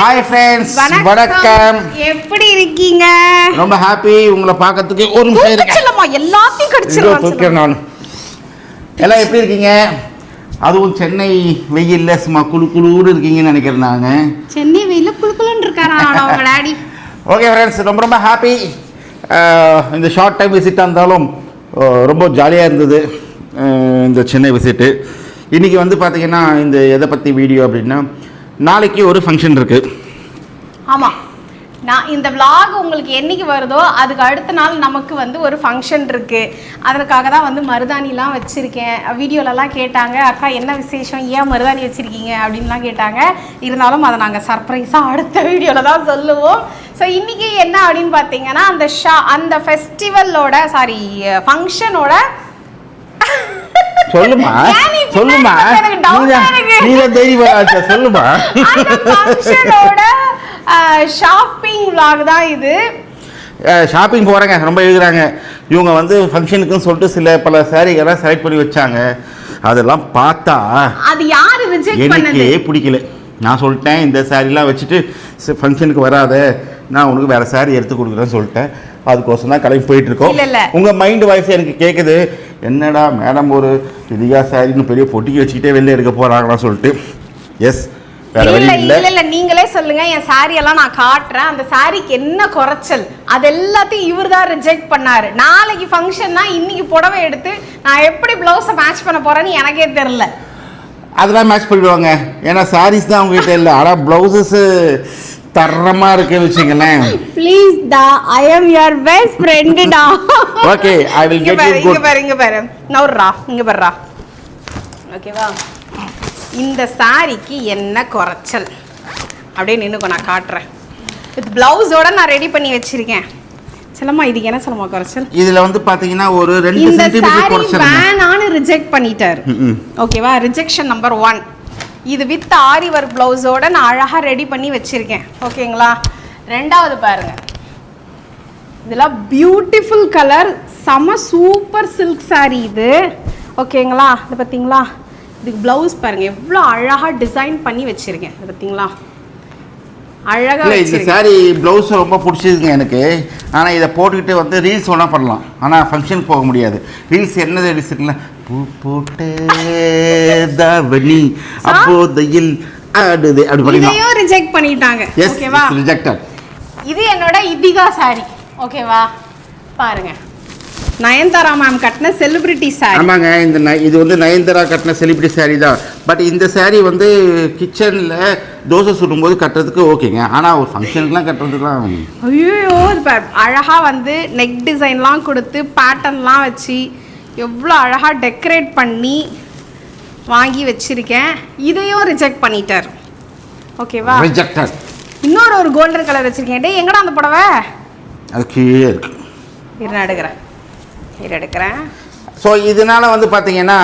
Hi friends வணக்கம். எப்படி இருக்கீங்க? ரொம்ப ஹாப்பி உங்களை பார்க்கறதுக்கு ஒரு நிமிஷம் இருக்கேன் எல்லாத்தையும் கடிச்சிடலாம் தூக்கிறேன் நான் எல்லாம் எப்படி இருக்கீங்க? அதுவும் சென்னை வெயில்ல சும்மா குளு குளுன்னு இருக்கீங்கன்னு நினைக்கிறேன் நாங்கள் சென்னை வெயில குளுக்குளுன்னு இருக்காரா அவங்க டாடி? ஓகே ஃப்ரெண்ட்ஸ் ரொம்ப ரொம்ப ஹாப்பி இந்த ஷார்ட் டைம் விசிட்டாக இருந்தாலும் ரொம்ப ஜாலியாக இருந்தது. இந்த சென்னை விசிட்டு இன்றைக்கி வந்து பார்த்தீங்கன்னா இந்த எதை பற்றி வீடியோ அப்படின்னா நாளைக்கு ஒரு ஃபங்க்ஷன் இருக்குது ஆமா. நான் இந்த vlog உங்களுக்கு என்னைக்கு வருதோ அதுக்கு அடுத்த நாள் நமக்கு வந்து ஒரு ஃபங்க்ஷன் இருக்கு. அதற்காக தான் வந்து மருதாணிலாம் வச்சிருக்கேன். வீடியோலலாம் கேட்டாங்க அக்கா என்ன விசேஷம்? ஏன் மருதாணி வச்சிருக்கீங்க? அப்படின்லாம் கேட்டாங்க. இருந்தாலும் அதை நாங்கள் சர்ப்ரைஸாக அடுத்த வீடியோவில் தான் சொல்லுவோம். ஸோ இன்னைக்கு என்ன அப்படின்னு பார்த்தீங்கன்னா அந்த ஷா அந்த ஃபெஸ்டிவலோட சாரி ஃபங்க்ஷனோட சொல்லுமா? நீ சொல்லுமா இருக்கு. நீதான் தைரியமா சொல்லுமா? ஷாப்பிங் vlog தான் இது. ஷாப்பிங் போகிறாங்க ரொம்ப எழுதுறாங்க. இவங்க வந்து ஃபங்க்ஷனுக்குன்னு சொல்லிட்டு சில பல சாரீகள்லாம் செலக்ட் பண்ணி வச்சாங்க. அதெல்லாம் பார்த்தா அது யாரு ரிஜெக்ட் பண்ணது? எனக்கே பிடிக்கல. நான் சொல்லிட்டேன் இந்த சாரீலாம் வச்சுட்டு ஃபங்க்ஷனுக்கு வராத. நான் உனக்கு வேறு saree எடுத்து கொடுக்குறேன்னு சொல்லிட்டேன். அதுக்கோசம் தான் கிளம்பி போயிட்டு இருக்கோம். இல்ல, இல்ல. உங்க மைண்ட் வாய்ஸ் எனக்கு கேட்குது என்னடா மேடம் ஒரு இதுகா சாரின்னு பெரிய பொட்டிக்கு வச்சுக்கிட்டே வெளில எடுக்க போறாங்களா சொல்லிட்டு. எஸ் இல்ல இல்லை. இல்ல நீங்களே சொல்லுங்க. என் saree எல்லாம் நான் காட்டுறேன். அந்த சாரிக்கு என்ன குறைச்சல்? அது எல்லாத்தையும் இவர் தான் ரிஜெக்ட் பண்ணாரு. நாளைக்கு ஃபங்க்ஷன்னா இன்னைக்கு புடவை எடுத்து நான் எப்படி பிளவுஸை மேட்ச் பண்ண போறேன்னு எனக்கே தெரியல. அதெல்லாம் மேட்ச் பண்ணிடுவாங்க. ஏன்னா சாரீஸ் தான் உங்ககிட்ட இல்லை. ஆனால் ப்ளவுசஸ் தரமாக இருக்குன்னு வச்சுங்களேன் ப்ளீஸ் டா I am your best friend டா ஓகே ஐ வில் இங்க கெட் பாரு யூ இங்க குட் பாரு இங்க பாரு. நவுறா இங்க பாருடா ஓகேவா இந்த சாரிக்கு என்ன குறைச்சல்? அப்படியே நின்னுக்கோ நான் காட்டுறேன். வித் பிளவுஸோட நான் ரெடி பண்ணி வச்சிருக்கேன். செல்லம்மா இதுக்கு என்ன செல்லம்மா குறைச்சல்? இதில் வந்து பார்த்தீங்கன்னா ஒரு ரெண்டு சென்டிமீட்டர் குறைச்சிருங்க வேணான்னு ரிஜெக்ட் பண்ணிட்டாரு. ஓகேவா ரிஜெக்ஷன் நம்பர் ஒன் இது வித் ஆரி ஒர்க் ப்ளவுஸோட நான் அழகாக ரெடி பண்ணி வச்சுருக்கேன். ஓகேங்களா ரெண்டாவது பாருங்கள் இதெல்லாம் பியூட்டிஃபுல் கலர் செம சூப்பர் சில்க் சாரீ இது. ஓகேங்களா இது பார்த்தீங்களா இதுக்கு ப்ளவுஸ் பாருங்கள் எவ்வளோ அழகாக டிசைன் பண்ணி வச்சுருக்கேன். இது பார்த்தீங்களா அழகாக இல்லை இந்த சாரி ப்ளவுஸ் ரொம்ப பிடிச்சிருக்குங்க எனக்கு. ஆனால் இதை போட்டுக்கிட்டு வந்து ரீல்ஸ் வேணால் பண்ணலாம். ஆனால் ஃபங்க்ஷனுக்கு போக முடியாது. ரீல்ஸ் என்ன ரீல்ஸ் இருக்குல்ல? பூ போட்டு தாவணி அப்போதையில் ஆடுது. அப்படி பண்ணிடலாம். ரிஜெக்ட் பண்ணிட்டாங்க. எஸ் ஓகேவா ரிஜெக்டட் இது என்னோட இதிகா சாரி ஓகேவா பாருங்க. நயன்தாரா மேம் கட்டின செலிபிரிட்டி சாரி ஆமாங்க இந்த ந- இது வந்து நயன்தாரா கட்டின செலிபிரிட்டி saree தான். பட் இந்த saree வந்து கிச்சனில் தோசை சுடும்போது கட்டுறதுக்கு ஓகேங்க. ஆனால் ஒரு ஃபங்க்ஷனுக்குலாம் கட்டுறதுக்குலாம் ஐயோ அழகா வந்து நெக் டிசைன்லாம் கொடுத்து பேட்டர்ன்லாம் வச்சு எவ்வளோ அழகா டெக்கரேட் பண்ணி வாங்கி வச்சிருக்கேன். இதையும் ரிஜெக்ட் பண்ணிட்டார். ஓகேவா ரிஜெக்டட் இன்னொரு ஒரு கோல்டன் கலர் வச்சிருக்கேன். டேய் எங்கடா அந்த புடவை? அது கீழே இருக்கு. இரு நான் இரு எடுக்கிறேன். ஸோ இதனால வந்து பார்த்தீங்கன்னா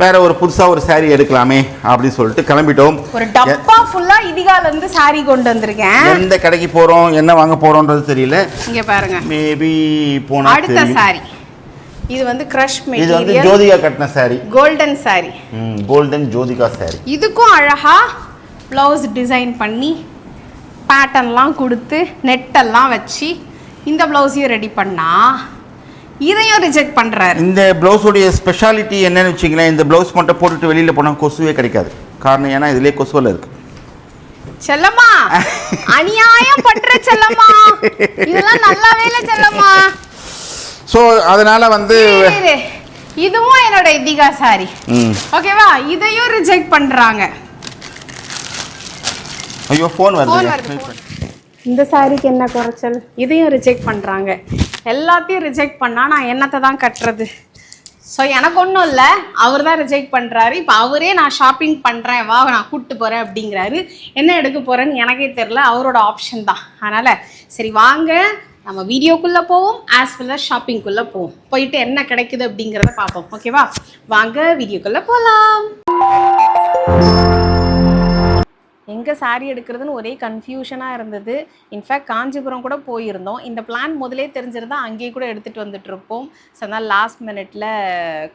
வேற ஒரு புதுசாக ஒரு saree எடுக்கலாமே அப்படின்னு சொல்லிட்டு கிளம்பிட்டோம். ஒரு டப்பா ஃபுல்லா இதிகால இருந்து சாரி கொண்டு வந்திருக்கேன். எந்த கடைக்கு போகிறோம் என்ன வாங்க போகிறோன்றது தெரியல. இங்க பாருங்க. மேபி போனால் அடுத்த சாரி இது வந்து கிரஷ் இது வந்து மெட்டீரியல் ஜோதிகா கட்டின saree. Golden saree golden Jyothika saree. இதுக்கும் அழகா ப்ளவுஸ் டிசைன் பண்ணி பேட்டர்ன்லாம் கொடுத்து நெட்டெல்லாம் வச்சு இந்த ப்ளவுஸையும் ரெடி பண்ணா. இதையும் ரிஜெக்ட் பண்றாரு. இந்த ப்ளவுஸோடைய ஸ்பெஷாலிட்டி என்னன்னு வச்சிங்களேன் இந்த ப்ளவுஸ் மட்டும் போட்டுட்டு வெளியில் போனால் கொசுவே கிடைக்காது. காரணம் ஏன்னா இதுலேயே கொசுவில் இருக்கு. செல்லம்மா! அநியாயம் பண்ற செல்லம்மா! இதெல்லாம் நல்லாவே இல்ல செல்லம்மா! ஸோ அதனால வந்து. இதுவும் என்னோட இதிகா சாரி ஓகேவா? இதையும் ரிஜெக்ட் பண்றாங்க. ஐயோ ஃபோன் வருது. இந்த சாரிக்கு என்ன குறைச்சல்? இதையும் ரிஜெக்ட் பண்ணுறாங்க எல்லாத்தையும் ரிஜெக்ட் பண்ணால் நான் என்னத்தை தான் கட்டுறது? ஸோ எனக்கு ஒன்றும் இல்லை. அவர் தான் ரிஜெக்ட் பண்ணுறாரு இப்போ அவரே நான் ஷாப்பிங் பண்ணுறேன் வா நான் கூப்பிட்டு போகிறேன் அப்படிங்கிறாரு. என்ன எடுக்க போகிறேன்னு எனக்கே தெரில அவரோட ஆப்ஷன் தான். அதனால் சரி வாங்க. நம்ம வீடியோக்குள்ளே போவோம். ஆஸ் வெல் அஸ் ஷாப்பிங்குள்ளே போவோம். போயிட்டு என்ன கிடைக்குது அப்படிங்கிறத பார்ப்போம். ஓகேவா வாங்க வீடியோக்குள்ளே போகலாம் எங்கே saree எடுக்கிறதுன்னு ஒரே கன்ஃபியூஷனாக இருந்தது. இன்ஃபேக்ட் காஞ்சிபுரம் கூட போயிருந்தோம். இந்த பிளான் முதலே தெரிஞ்சிருந்தா அங்கேயே கூட எடுத்துகிட்டு வந்துட்டுருப்போம் ஸோ அதனால் லாஸ்ட் மினிட்ல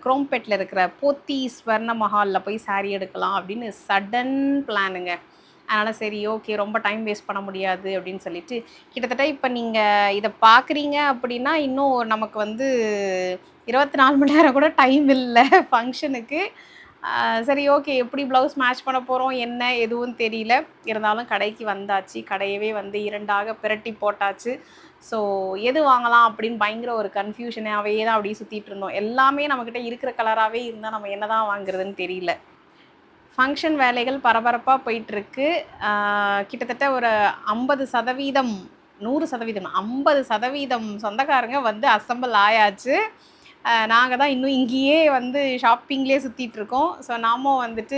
குரோம்பேட்டில் இருக்கிற போத்தி ஸ்வர்ண மஹாலில் போய் saree எடுக்கலாம் அப்படின்னு சடன் பிளானுங்க அதனால் சரி ஓகே ரொம்ப டைம் வேஸ்ட் பண்ண முடியாது அப்படின்னு சொல்லிட்டு கிட்டத்தட்ட இப்போ நீங்கள் இதை பார்க்குறீங்க அப்படின்னா இன்னும் நமக்கு வந்து இருபத்தி நாலு மணி நேரம் கூட டைம் இல்லை ஃபங்க்ஷனுக்கு சரி ஓகே. எப்படி ப்ளவுஸ் மேட்ச் பண்ண போகிறோம் என்ன? எதுவும் தெரியல. இருந்தாலும் கடைக்கு வந்தாச்சு. கடையவே வந்து இரண்டாக பிரட்டி போட்டாச்சு. ஸோ எது வாங்கலாம் அப்படின்னு பயங்கர ஒரு கன்ஃபியூஷனாகவே தான் அப்படியே சுற்றிட்டு இருந்தோம். எல்லாமே நம்மக்கிட்ட இருக்கிற கலராகவே இருந்தால் நம்ம என்ன தான் வாங்குறதுன்னு தெரியல. ஃபங்க்ஷன் வேலைகள் பரபரப்பாக போயிட்டுருக்கு. கிட்டத்தட்ட ஒரு ஐம்பது சதவீதம் நூறு சதவீதம் ஐம்பது சதவீதம் சொந்தக்காரங்க வந்து அசம்பிள் ஆயாச்சு. நாங்கள் தான் இன்னும் இங்கேயே வந்து ஷாப்பிங்லேயே சுற்றிட்டு இருக்கோம். ஸோ நாமும் வந்துட்டு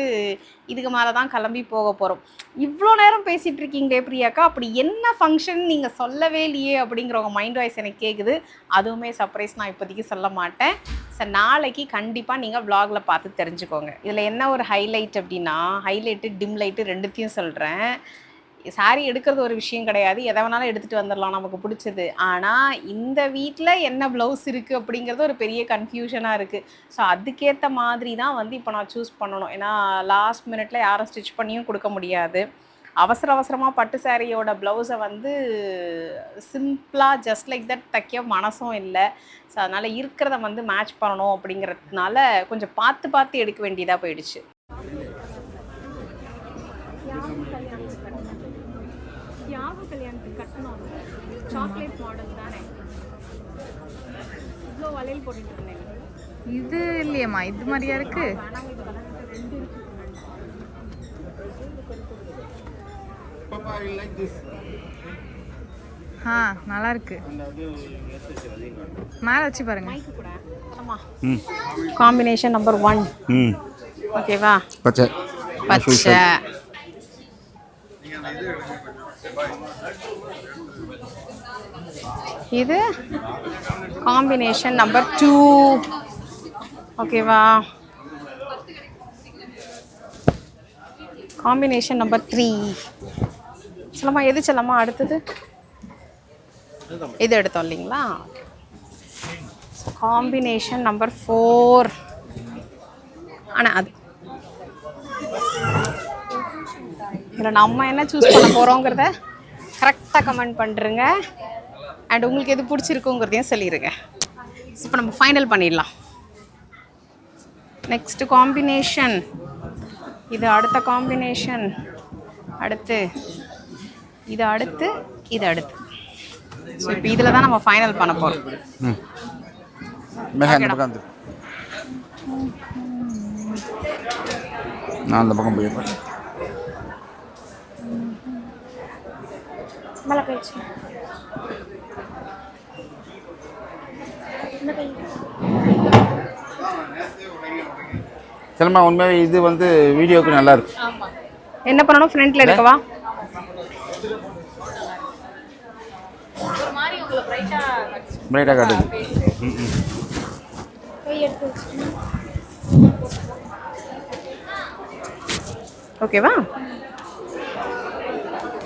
இதுக்கு மேலே தான் கிளம்பி போக போகிறோம் இவ்வளோ நேரம் பேசிகிட்டு இருக்கீங்களே பிரியாக்கா? அப்படி என்ன ஃபங்க்ஷன் நீங்கள் சொல்லவே இல்லையே அப்படிங்கிறவங்க மைண்ட் வாய்ஸ் எனக்கு கேட்குது அதுவுமே சர்ப்ரைஸ் நான் இப்போதைக்கு சொல்ல மாட்டேன். ஸோ நாளைக்கு கண்டிப்பாக நீங்கள் vlogல பார்த்து தெரிஞ்சுக்கோங்க. இதில் என்ன ஒரு ஹைலைட் அப்படின்னா ஹைலைட்டு டிம் லைட்டு ரெண்டுத்தையும் சொல்கிறேன் சாரி எடுக்கிறது ஒரு விஷயம் கிடையாது. எதை வேணாலும் எடுத்துகிட்டு வந்துடலாம் நமக்கு பிடிச்சது. ஆனால் இந்த வீட்டில் என்ன ப்ளவுஸ் இருக்குது அப்படிங்கிறது ஒரு பெரிய கன்ஃபியூஷனாக இருக்குது ஸோ அதுக்கேற்ற மாதிரி தான் வந்து இப்போ நான் சூஸ் பண்ணணும். ஏன்னா லாஸ்ட் மினிட்ல யாரும் ஸ்டிச் பண்ணியும் கொடுக்க முடியாது. அவசர அவசரமாக பட்டு சாரியோட ப்ளவுஸை வந்து சிம்பிளாக ஜஸ்ட் லைக் தட் தைக்க மனசும் இல்லை. ஸோ அதனால் இருக்கிறத வந்து மேட்ச் பண்ணணும் அப்படிங்கிறதுனால கொஞ்சம் பார்த்து பார்த்து எடுக்க வேண்டியதாக போயிடுச்சு. சாக்லேட் மாடல் தானே? இவ்வளோ வளையல் போட்டுட்டு இருந்தேன். இது இல்லையம்மா இது மாதிரியா இருக்கு. ஆ நல்லா இருக்கு. மேலே வச்சு பாருங்க. காம்பினேஷன் நம்பர் ஒன் ம். ஓகேவா பச்சை. பச்சை. இது காம்பினேஷன் நம்பர் டூ ஓகேவா காம்பினேஷன் நம்பர் த்ரீ சொல்லம்மா எது சொல்லம்மா அடுத்தது? இது எடுத்தோம் இல்லைங்களா? காம்பினேஷன் நம்பர் ஃபோர் ஆனால் அது. இதில் நம்ம என்ன சூஸ் பண்ண போகிறோங்கிறத கரெக்டாக கமெண்ட் பண்ணுறங்க அண்ட் உங்களுக்கு எது பிடிச்சிருக்குங்கிறதையும் சொல்லிடுங்க இப்போ நம்ம ஃபைனல் பண்ணிடலாம். நெக்ஸ்ட்டு காம்பினேஷன் இது அடுத்த காம்பினேஷன் அடுத்து இது அடுத்து இது அடுத்து. ஸோ இப்போ இதில் தான் நம்ம ஃபைனல் பண்ண போகிறோம் நான் அந்த பக்கம் போயிருப்பேன் மேலே போயிடுச்சு. சிலமா உண்மையாகவே இது வந்து வீடியோக்கு நல்லா இருக்கு. என்ன பண்ணணும்? ஃப்ரண்ட்ல எடுக்கவா பிரைட்டாக காட்டுது. ஓகேவா?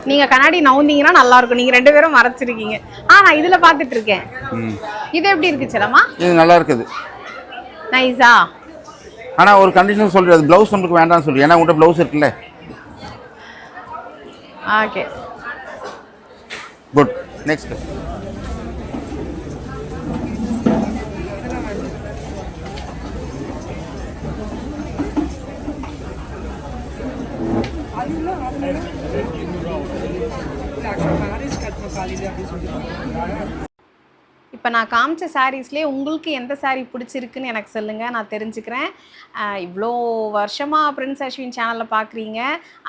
நீங்க கண்ணாடி நவுந்தீங்கன்னா நல்லா இருக்கும் நீங்க ரெண்டு பேரும் மறைச்சிருக்கீங்க. ஆ நான் இதுல பாத்துட்டு இருக்கேன் இது எப்படி இருக்கு செல்லம்மா? இது நல்லா இருக்குது நைஸா ஆனால் ஒரு கண்டிஷன் சொல்லிடு அது ப்ளவுஸ் நம்மளுக்கு வேண்டாம்னு சொல்லி. ஏன்னா உங்கள்கிட்ட ப்ளவுஸ் இருக்குல்ல. ஓகே குட் நெக்ஸ்ட் இப்போ நான் காமிச்ச சாரீஸ்லேயே உங்களுக்கு எந்த சாரீ பிடிச்சிருக்குன்னு எனக்கு சொல்லுங்கள் நான் தெரிஞ்சுக்கிறேன். இவ்வளோ வருஷமாக பிரின்ஸ் அஸ்வின் சேனலில் பார்க்குறீங்க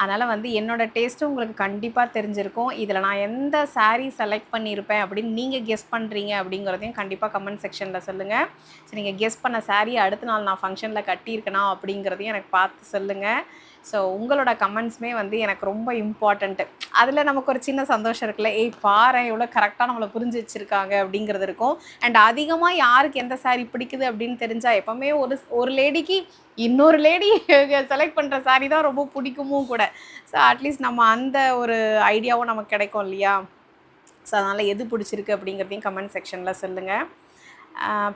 அதனால் வந்து என்னோட டேஸ்ட்டும் உங்களுக்கு கண்டிப்பாக தெரிஞ்சிருக்கும். இதில் நான் எந்த சாரீ செலக்ட் பண்ணியிருப்பேன் அப்படின்னு நீங்கள் கெஸ் பண்ணுறீங்க அப்படிங்கிறதையும் கண்டிப்பாக கமெண்ட் செக்ஷனில் சொல்லுங்கள் சரி நீங்கள் கெஸ் பண்ண சாரீ அடுத்த நாள் நான் ஃபங்க்ஷனில் கட்டியிருக்கேனா அப்படிங்கிறதையும் எனக்கு பார்த்து சொல்லுங்கள் ஸோ உங்களோட கமெண்ட்ஸுமே வந்து எனக்கு ரொம்ப இம்பார்ட்டண்ட்டு அதில் நமக்கு ஒரு சின்ன சந்தோஷம் இருக்குல்ல ஏய் பாரு எவ்வளோ கரெக்டாக நம்மளை புரிஞ்சு வச்சுருக்காங்க அப்படிங்கிறது இருக்கும். அண்ட் அதிகமாக யாருக்கு எந்த saree பிடிக்குது அப்படின்னு தெரிஞ்சால் எப்போவுமே ஒரு ஒரு லேடிக்கு இன்னொரு லேடி செலக்ட் பண்ணுற saree தான் ரொம்ப பிடிக்குமும் கூட. ஸோ அட்லீஸ்ட் நம்ம அந்த ஒரு ஐடியாவும் நமக்கு கிடைக்கும் இல்லையா? ஸோ அதனால் எது பிடிச்சிருக்கு அப்படிங்கிறதையும் கமெண்ட் செக்ஷனில் சொல்லுங்கள்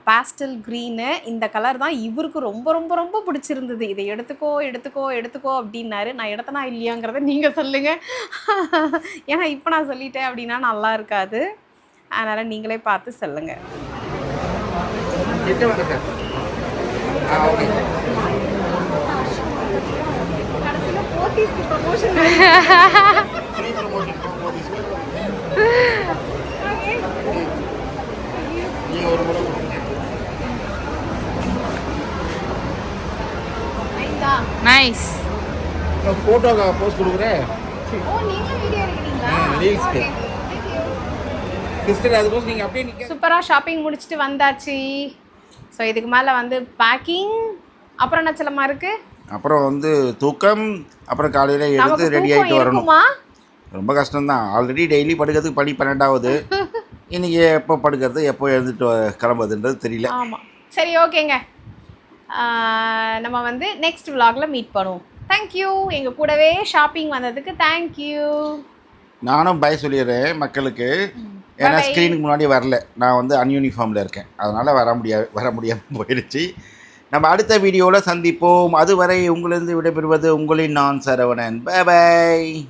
பாஸ்டல் க்ரீனு இந்த கலர் தான் இவருக்கு ரொம்ப ரொம்ப ரொம்ப பிடிச்சிருந்தது. இதை எடுத்துக்கோ எடுத்துக்கோ எடுத்துக்கோ அப்படின்னாரு. நான் எடுத்தனா இல்லையாங்கிறத நீங்கள் சொல்லுங்கள் ஏன்னா இப்போ நான் சொல்லிட்டேன் அப்படின்னா நல்லா இருக்காது. அதனால் நீங்களே பார்த்து சொல்லுங்கள் கிட்ட நைஸ் நான் போஸ்ட் கொடுக்குறேன். ஓ நீங்களும் வீடியோ எடுக்கிறீங்களா? ரீல்ஸ்க்கு சிஸ்டர் அதுக்கோசம் நீங்கள் அப்படியே நிற்க சூப்பராக ஷாப்பிங் முடிச்சுட்டு வந்தாச்சு. ஸோ இதுக்கு மேலே வந்து பேக்கிங் அப்புறம் என்ன செல்லமா இருக்கு? அப்புறம் வந்து தூக்கம் அப்புறம் காலையில் எழுந்து ரெடி ஆகிட்டு வரணும். ரொம்ப கஷ்டம்தான். ஆல்ரெடி டெய்லி படுக்கிறதுக்கு படி பன்னெண்டாவது. இன்னைக்கு எப்போ படுக்கிறது எப்போ எழுந்துட்டு வ- கிளம்புறதுன்றது தெரியல. ஆமாம் சரி ஓகேங்க நம்ம வந்து நெக்ஸ்ட் vlogல மீட் பண்ணுவோம். தேங்க்யூ எங்கள் கூடவே ஷாப்பிங் வந்ததுக்கு தேங்க்யூ நானும் பய சொல்லிடுறேன் மக்களுக்கு. ஏன்னா. ஸ்க்ரீனுக்கு முன்னாடி வரல. நான் வந்து அன்யூனிஃபார்மில் இருக்கேன். அதனால் வர முடியாது வர முடியாமல் போயிடுச்சு. நம்ம அடுத்த வீடியோவில் சந்திப்போம். அதுவரை உங்களிருந்து விடைபெறுவது உங்களின் நான் சரவணன். பை